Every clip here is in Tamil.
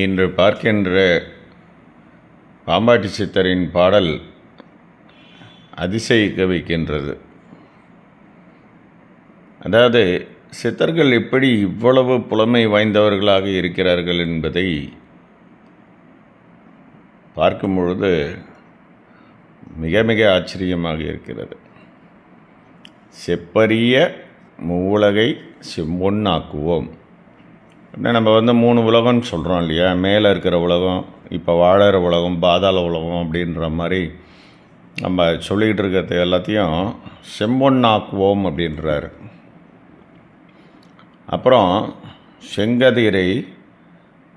இன்று பார்க்கின்ற பாம்பாட்டி சித்தரின் பாடல் அதிசயிக்க வைக்கின்றது அதாவது சித்தர்கள் எப்படி இவ்வளவு புலமை வாய்ந்தவர்களாக இருக்கிறார்கள் என்பதை பார்க்கும் பொழுது மிக மிக ஆச்சரியமாக இருக்கிறது. செப்பரிய மூலகை செம்பொன்னாக்குவோம். நம்ம வந்து மூணு உலகம்னு சொல்கிறோம் இல்லையா? மேலே இருக்கிற உலகம் இப்போ வாழற உலகம் பாதாள உலகம் அப்படின்ற மாதிரி நம்ம சொல்லிக்கிட்டு இருக்கிறது எல்லாத்தையும் செம்பொன்னாக்குவோம் அப்படின்றாரு. அப்புறம் செங்கதிரை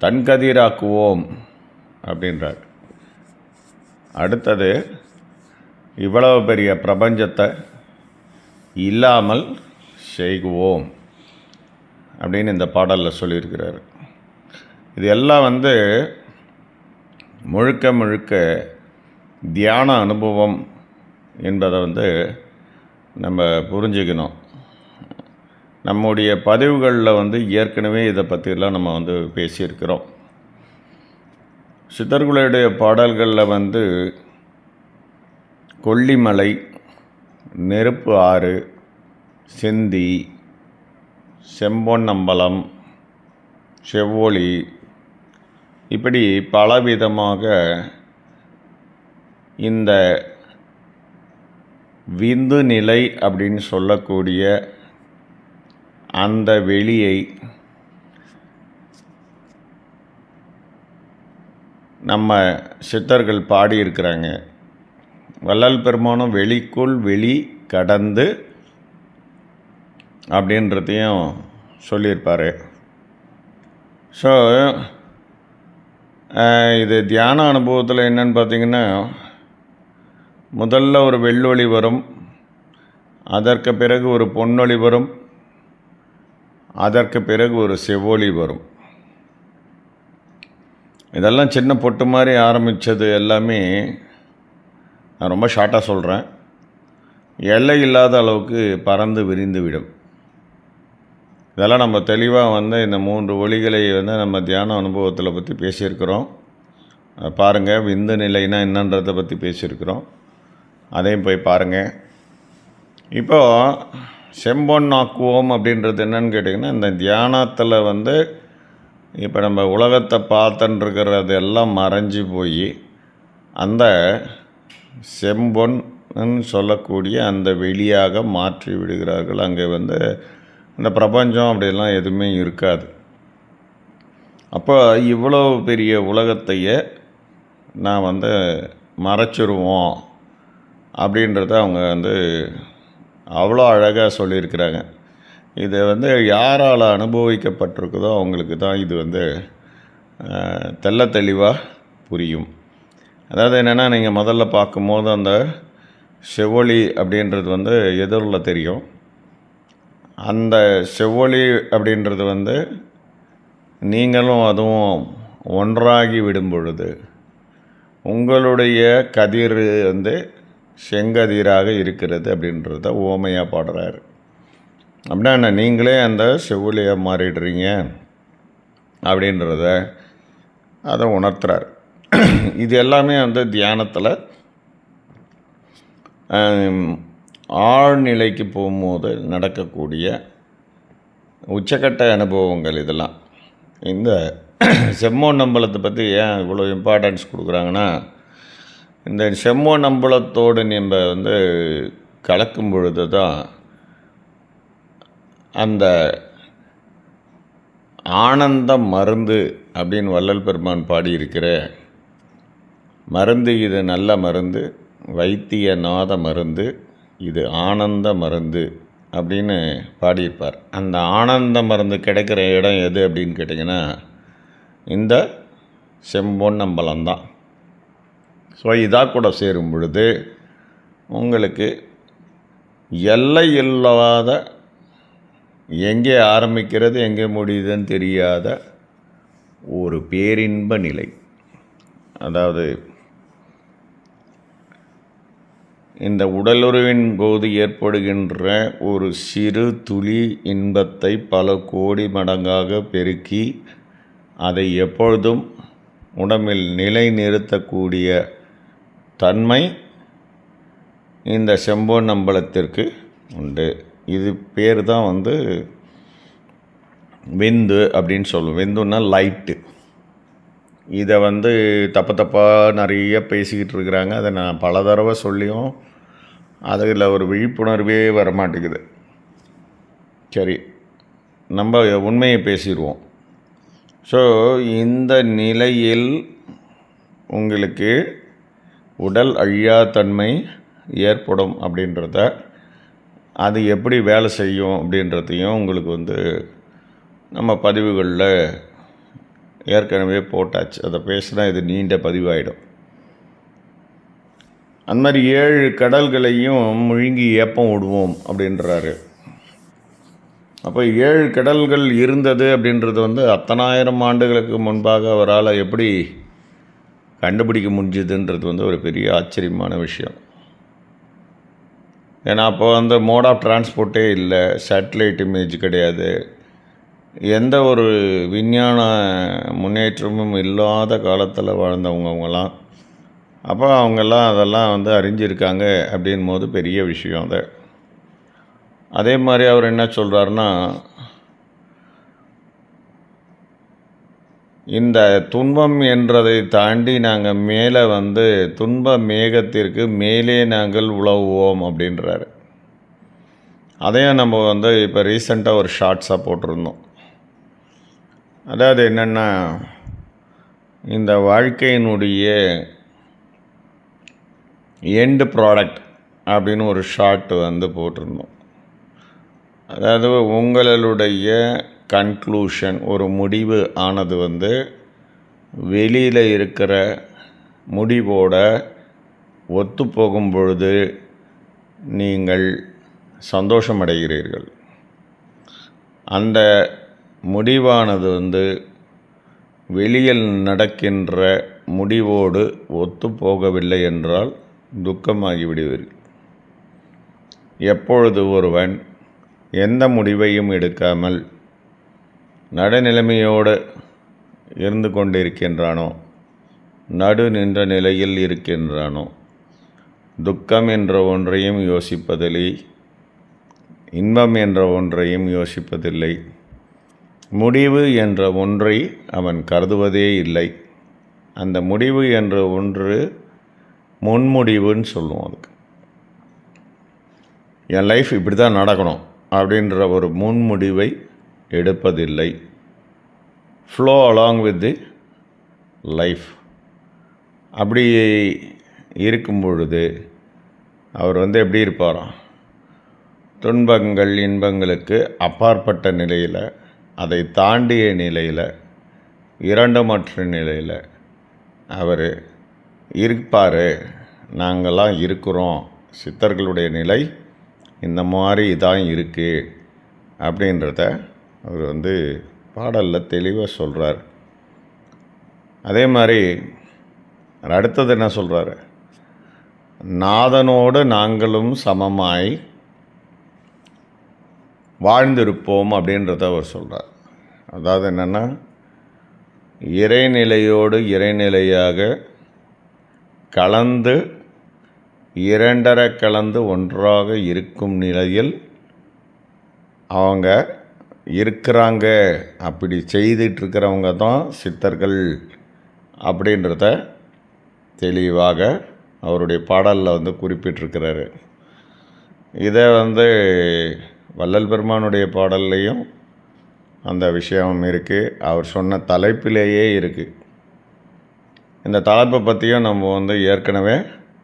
தன்கதிராக்குவோம் அப்படின்றார். அடுத்தது இவ்வளவு பெரிய பிரபஞ்சத்தை இல்லாமல் செய்குவோம் அப்படின்னு இந்த பாடலில் சொல்லியிருக்கிறாரு. இது எல்லாம் வந்து முழுக்க முழுக்க தியான அனுபவம் என்பதை வந்து நம்ம புரிஞ்சுக்கணும். நம்முடைய பதிவுகளில் வந்து ஏற்கனவே இதை பற்றியெல்லாம் நம்ம வந்து பேசியிருக்கிறோம். சித்தர்களுடைய பாடல்களில் வந்து கொல்லிமலை நெருப்பு ஆறு செந்தி செம்பொன்னம்பலம் செவ்வொளி இப்படி பலவிதமாக இந்த விந்து நிலை அப்படின்னு சொல்லக்கூடிய அந்த வெளியை நம்ம சித்தர்கள் பாடியிருக்கிறாங்க. வள்ளல் பெருமானம் வெளிக்குள் வெளி கடந்து அப்படின்றதையும் சொல்லியிருப்பார். ஸோ இது தியான அனுபவத்தில் என்னன்னு பார்த்தீங்கன்னா முதல்ல ஒரு வெள்ளொளி வரும் அதற்கு பிறகு ஒரு பொன்னொளி வரும் அதற்கு பிறகு ஒரு செவ்வொளி வரும். இதெல்லாம் சின்ன பொட்டு மாதிரி ஆரம்பித்தது எல்லாமே நான் ரொம்ப ஷார்ட்டாக சொல்கிறேன் எல்லை இல்லாத அளவுக்கு பறந்து விரிந்து விடும். இதெல்லாம் நம்ம தெளிவாக வந்து இந்த மூன்று ஒளிகளை வந்து நம்ம தியான அனுபவத்தில் பற்றி பேசியிருக்கிறோம். பாருங்கள் விந்து நிலைனா என்னன்றதை பற்றி பேசியிருக்கிறோம். அதையும் போய் பாருங்கள் இப்போது செம்பொன் ஆக்குவோம் அப்படின்றது என்னன்னு கேட்டிங்கன்னா இந்த தியானத்தில் வந்து இப்போ நம்ம உலகத்தை பார்த்துன்ருக்கிறது எல்லாம் மறைஞ்சு போய் அந்த செம்பொன்னு சொல்லக்கூடிய அந்த வெளியாக மாற்றி விடுகிறார்கள். அங்கே வந்து இந்த பிரபஞ்சம் அப்படிலாம் எதுவுமே இருக்காது. அப்போ இவ்வளோ பெரிய உலகத்தையே நான் வந்து மறைச்சிருவோம் அப்படின்றத அவங்க வந்து அவ்வளோ அழகாக சொல்லியிருக்கிறாங்க. இது வந்து யாரால் அனுபவிக்கப்பட்டிருக்குதோ அவங்களுக்கு தான் இது வந்து தெல்ல தெளிவாக புரியும். அதாவது என்னென்னா நீங்கள் முதல்ல பார்க்கும்போது அந்த செவொளி அப்படின்றது வந்து எதிரில் தெரியும். அந்த செவ்வொளி அப்படின்றது வந்து நீங்களும் அதுவும் ஒன்றாகி விடும் பொழுது உங்களுடைய கதிர் வந்து செங்கதிராக இருக்கிறது அப்படின்றத ஓமையாக பாடுறாரு. அப்படின்னா நீங்களே அந்த செவ்வொலியாக மாறிடுறீங்க அப்படின்றத அதை உணர்த்துறார். இது எல்லாமே வந்து தியானத்தில் ஆழ்நிலைக்கு போகும்போது நடக்கக்கூடிய உச்சக்கட்ட அனுபவங்கள் இதெல்லாம். இந்த செம்மோன் நம்பலத்தை பற்றி ஏன் இவ்வளோ இம்பார்ட்டன்ஸ் கொடுக்குறாங்கன்னா இந்த செம்மோன் நம்பலத்தோடு நம்ம வந்து கலக்கும் பொழுது தான் அந்த ஆனந்த மருந்து அப்படின்னு வள்ளல் பெருமான் பாடியிருக்கிற மருந்து இது நல்ல மருந்து வைத்திய நாத மருந்து இது ஆனந்த மருந்து அப்படின்னு பாடியிருப்பார். அந்த ஆனந்த மருந்து கிடைக்கிற இடம் எது அப்படின்னு கேட்டிங்கன்னா இந்த செம்பொன்னம்பலம் தான் ஸோ இதாக கூட சேரும் பொழுது உங்களுக்கு எல்லை இல்லாத எங்கே ஆரம்பிக்கிறது எங்கே முடியுதுன்னு தெரியாத ஒரு பேரின்ப நிலை. அதாவது இந்த உடலுறவின் போது ஏற்படுகின்ற ஒரு சிறு துளி இன்பத்தை பல கோடி மடங்காக பெருக்கி அதை எப்பொழுதும் உடம்பில் நிலைநிறுத்தக்கூடிய தன்மை இந்த செம்பொன்னம்பலத்திற்கு உண்டு. இது பேர் தான் வந்து விந்து அப்படின்னு சொல்லுவோம். விந்துன்னா லைட்டு இதை வந்து தப்பு தப்பாக நிறைய பேசிக்கிட்டு இருக்கிறாங்க அதை நான் பல தடவை சொல்லியும் அதில் ஒரு விழிப்புணர்வே வர மாட்டேங்குது சரி நம்ம உண்மையை பேசிடுவோம். ஸோ இந்த நிலையில் உங்களுக்கு உடல் அழியாத்தன்மை ஏற்படும் அப்படின்றத அது எப்படி வேலை செய்யும் அப்படின்றதையும் உங்களுக்கு வந்து நம்ம பதிவுகளில் ஏற்கனவே போட்டாச்சு. அதை பேசினா இது நீண்ட பதிவாயிடும். அந்த மாதிரி ஏழு கடல்களையும் முழுங்கி ஏப்பம் விடுவோம் அப்படின்றாரு. அப்போ ஏழு கடல்கள் இருந்தது அப்படின்றது வந்து அத்தனாயிரம் ஆண்டுகளுக்கு முன்பாக அவரால் எப்படி கண்டுபிடிக்க முடிஞ்சுதுன்றது வந்து ஒரு பெரிய ஆச்சரியமான விஷயம். ஏன்னா அப்போ வந்து மோட் ஆஃப் டிரான்ஸ்போர்ட்டே இல்லை. சேட்டலைட் இமேஜ் கிடையாது. எந்த ஒரு விஞ்ஞான முன்னேற்றமும் இல்லாத காலத்தில் வாழ்ந்தவங்க அப்போ அவங்கெல்லாம் அதெல்லாம் வந்து அறிஞ்சிருக்காங்க அப்படின் போது பெரிய விஷயம் அது. அதே மாதிரி அவர் என்ன சொல்கிறாருன்னா இந்த துன்பம் என்றதை தாண்டி நாங்கள் மேலே வந்து துன்ப மேகத்திற்கு மேலே நாங்கள் உழவுவோம் அப்படின்றாரு. அதையும் நம்ம வந்து இப்போ ரீசெண்டாக ஒரு ஷார்ட்ஸாக போட்டிருந்தோம். அதாவது என்னென்னா இந்த வாழ்க்கையினுடைய எண்டு ப்ராடக்ட் அப்படின்னு ஒரு ஷார்ட் வந்து போட்டிருந்தோம். அதாவது உங்களுடைய கன்க்ளூஷன் ஒரு முடிவு ஆனது வந்து வெளியில் இருக்கிற முடிவோட ஒத்து போகும் பொழுது நீங்கள் சந்தோஷமடைகிறீர்கள். அந்த முடிவானது வந்து வெளியில் நடக்கின்ற முடிவோடு ஒத்து போகவில்லை என்றால் துக்கமாகி விடுவீர்கள் எப்பொழுது ஒருவன் எந்த முடிவையும் எடுக்காமல் நடுநிலைமையோடு இருந்து கொண்டிருக்கின்றானோ நடு நின்ற நிலையில் இருக்கின்றானோ துக்கம் என்ற ஒன்றையும் யோசிப்பதில்லை இன்பம் என்ற ஒன்றையும் யோசிப்பதில்லை முடிவு என்ற ஒன்றை அவன் கருதுவதே இல்லை. அந்த முடிவு என்ற ஒன்று முன்முடிவுன்னு சொல்லுவோம் அதுக்கு. என் லைஃப் இப்படி தான் நடக்கணும் அப்படின்ற ஒரு முன்முடிவை எடுப்பதில்லை. Flow along with the life அப்படி இருக்கும் பொழுது அவர் வந்து எப்படி இருப்பாராம்? துன்பங்கள் இன்பங்களுக்கு அப்பாற்பட்ட நிலையில் அதை தாண்டிய நிலையில் இரண்டுமற்ற நிலையில் அவர் இருப்பார் நாங்கள்லாம் இருக்கிறோம் சித்தர்களுடைய நிலை இந்த மாதிரி தான் இருக்குது அப்படின்றத அவர் வந்து பாடலில் தெளிவாக சொல்கிறார் அதே மாதிரி அடுத்தது என்ன சொல்கிறாரு நாதனோடு நாங்களும் சமமாய் வாழ்ந்திருப்போம் அப்படின்றத அவர் சொல்கிறார் அதாவது என்னென்னா இறைநிலையோடு இறைநிலையாக கலந்து இரண்டர கலந்து ஒன்றாக இருக்கும் நிலையில் அவங்க இருக்கிறாங்க. அப்படி செய்துட்ருக்கிறவங்க தான் சித்தர்கள் அப்படின்றத தெளிவாக அவருடைய பாடலில் வந்து குறிப்பிட்டிருக்கிறாரு. இதை வந்து வள்ளல் பெருமானுடைய பாடல்லையும் அந்த விஷயம் இருக்குது அவர் சொன்ன தலைப்பிலேயே இருக்குது இந்த தலைப்பை பற்றியும் நம்ம வந்து ஏற்கனவே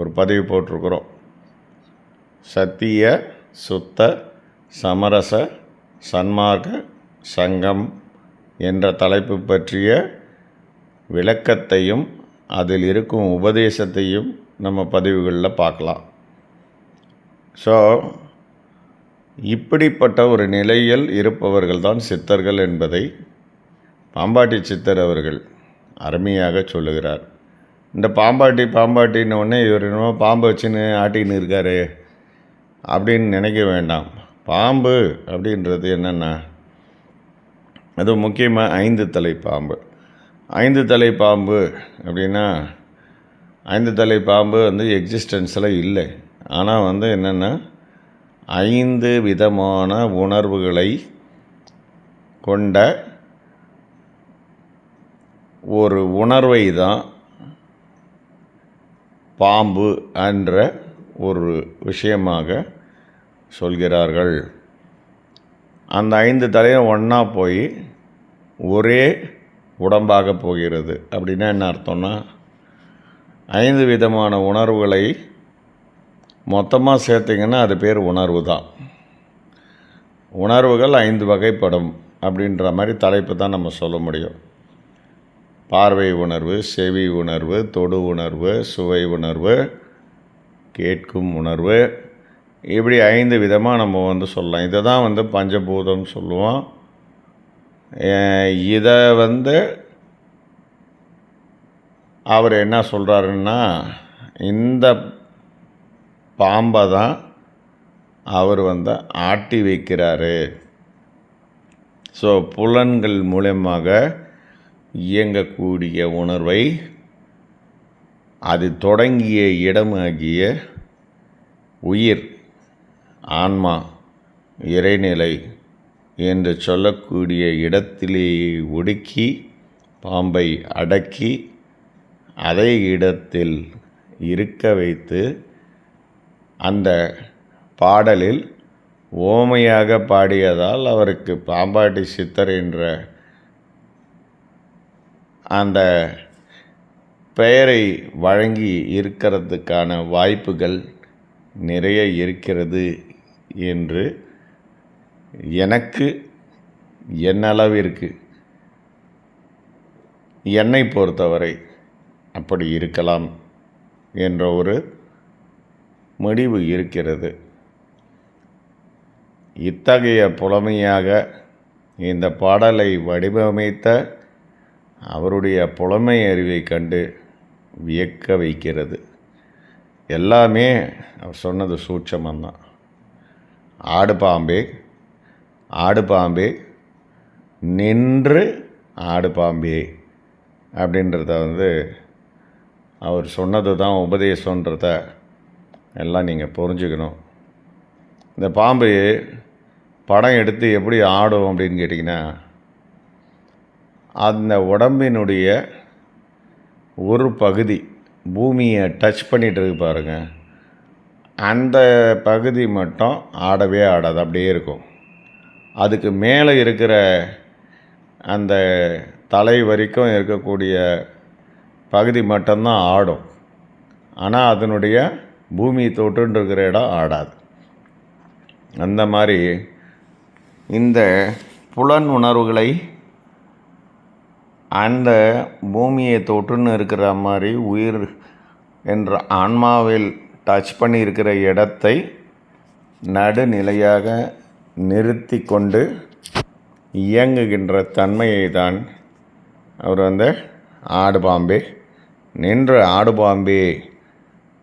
ஒரு பதிவு போட்டிருக்கிறோம். சத்திய சுத்த சமரச சன்மார்க்க சங்கம் என்ற தலைப்பு பற்றிய விளக்கத்தையும் அதில் இருக்கும் உபதேசத்தையும் நம்ம பதிவுகளில் பார்க்கலாம். ஸோ இப்படிப்பட்ட ஒரு நிலையில் இருப்பவர்கள் தான் சித்தர்கள் என்பதை பாம்பாட்டி சித்தர் அவர்கள் அருமையாக சொல்லுகிறார். இந்த பாம்பாட்டி பாம்பாட்டின்னொடனே இவர் என்னமோ பாம்பு வச்சுன்னு ஆட்டின்னு இருக்காரு அப்படின்னு நினைக்க வேண்டாம். பாம்பு அப்படின்றது என்னென்னா அது முக்கியமாக ஐந்து தலை பாம்பு. ஐந்து தலை பாம்பு அப்படின்னா ஐந்து தலை பாம்பு வந்து எக்ஸிஸ்டன்ஸில் இல்லை. ஆனால் வந்து என்னென்னா ஐந்து விதமான உணர்வுகளை கொண்ட ஒரு உணர்வை தான் பாம்பு என்ற ஒரு விஷயமாக சொல்கிறார்கள். அந்த ஐந்து தலையும் ஒன்றா போய் ஒரே உடம்பாக போகிறது. அப்படின்னா என்ன அர்த்தம்னா ஐந்து விதமான உணர்வுகளை மொத்தமாக சேர்த்திங்கன்னா அது பேர் உணர்வு தான். உணர்வுகள் ஐந்து வகைப்படும் அப்படின்ற மாதிரி தலைப்பு தான் நம்ம சொல்ல முடியும். பார்வை உணர்வு செவி உணர்வு தொடு உணர்வு சுவை உணர்வு கேட்கும் உணர்வு. இப்படி ஐந்து விதமாக நம்ம வந்து சொல்லலாம். இதை தான் வந்து பஞ்சபூதம் சொல்லுவோம். இதை வந்து அவர் என்ன சொல்கிறாருன்னா இந்த பாம்பை தான் அவர் வந்து ஆட்டி வைக்கிறாரு. ஸோ புலன்கள் மூலயமாக இயங்கக்கூடிய உணர்வை அது தொடங்கிய இடமாகிய உயிர் ஆன்மா இறைநிலை என்று சொல்லக்கூடிய இடத்திலேயே ஒடுக்கி பாம்பை அடக்கி அதே இடத்தில் இருக்க வைத்து அந்த பாடலில் ஓமையாக பாடியதால் அவருக்கு பாம்பாட்டி சித்தர் என்ற அந்த பெயரை வழங்கி இருக்கிறதுக்கான வாய்ப்புகள் நிறைய இருக்கிறது என்று எனக்கு என்னளவிற்கு என்னை பொறுத்தவரை அப்படி இருக்கலாம் என்ற ஒரு முடிவு இருக்கிறது. இத்தகைய புலமையாக இந்த பாடலை வடிவமைத்த அவருடைய புலமை அறிவை கண்டு வியக்க வைக்கிறது. எல்லாமே அவர் சொன்னது சூட்சமந்தான் ஆடு பாம்பே ஆடு பாம்பே நின்று ஆடு பாம்பே அப்படின்றத வந்து அவர் சொன்னது தான் உபதேசன்றத எல்லாம் நீங்கள் புரிஞ்சுக்கணும். இந்த பாம்பு படம் எடுத்து எப்படி ஆடும் அப்படின்னு கேட்டிங்கன்னா அந்த உடம்பினுடைய ஒரு பகுதி பூமியை டச் பண்ணிகிட்டு இருக்கு பாருங்கள் அந்த பகுதி மட்டும் ஆடவே ஆடாது அப்படியே இருக்கும். அதுக்கு மேலே இருக்கிற அந்த தலை வரைக்கும் இருக்கக்கூடிய பகுதி மட்டும்தான் ஆடும். ஆனால் அதனுடைய பூமி தொட்டுன்னு இருக்கிற இடம் ஆடாது. அந்த மாதிரி இந்த புலன் உணர்வுகளை அந்த பூமியை தொட்டுன்னு இருக்கிற மாதிரி உயிர் என்ற ஆன்மாவில் டச் பண்ணி இருக்கிற இடத்தை நடுநிலையாக நிறுத்தி கொண்டு இயங்குகின்ற தன்மையை தான் அவர் வந்து ஆடு பாம்பே நின்ற ஆடு பாம்பே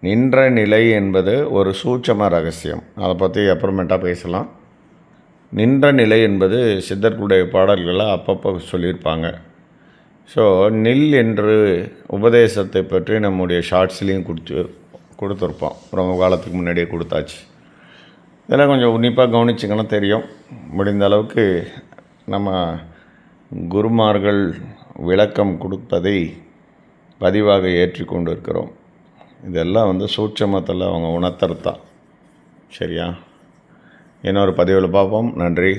நின்ற நிலை என்பது ஒரு சூட்சம ரகசியம். அதை பற்றி அப்புறமேட்டா பேசலாம். நின்ற நிலை என்பது சித்தர்களுடைய பாடல்களை அப்பப்போ சொல்லியிருப்பாங்க. ஸோ நில் என்று உபதேசத்தை பற்றி நம்முடைய ஷார்ட்ஸ்லேயும் கொடுத்து கொடுத்துருப்போம். ரொம்ப காலத்துக்கு முன்னாடியே கொடுத்தாச்சு. இதெல்லாம் கொஞ்சம் உன்னிப்பாக கவனிச்சிங்கன்னா தெரியும். முடிந்த அளவுக்கு நம்ம குருமார்கள் விளக்கம் கொடுப்பதை பதிவாக ஏற்றி கொண்டு இருக்கிறோம் இதெல்லாம் வந்து சூட்சமத்தில் அவங்க உணர்த்துறது தான் சரியா? இன்னொரு பதிவில் பார்ப்போம். நன்றி.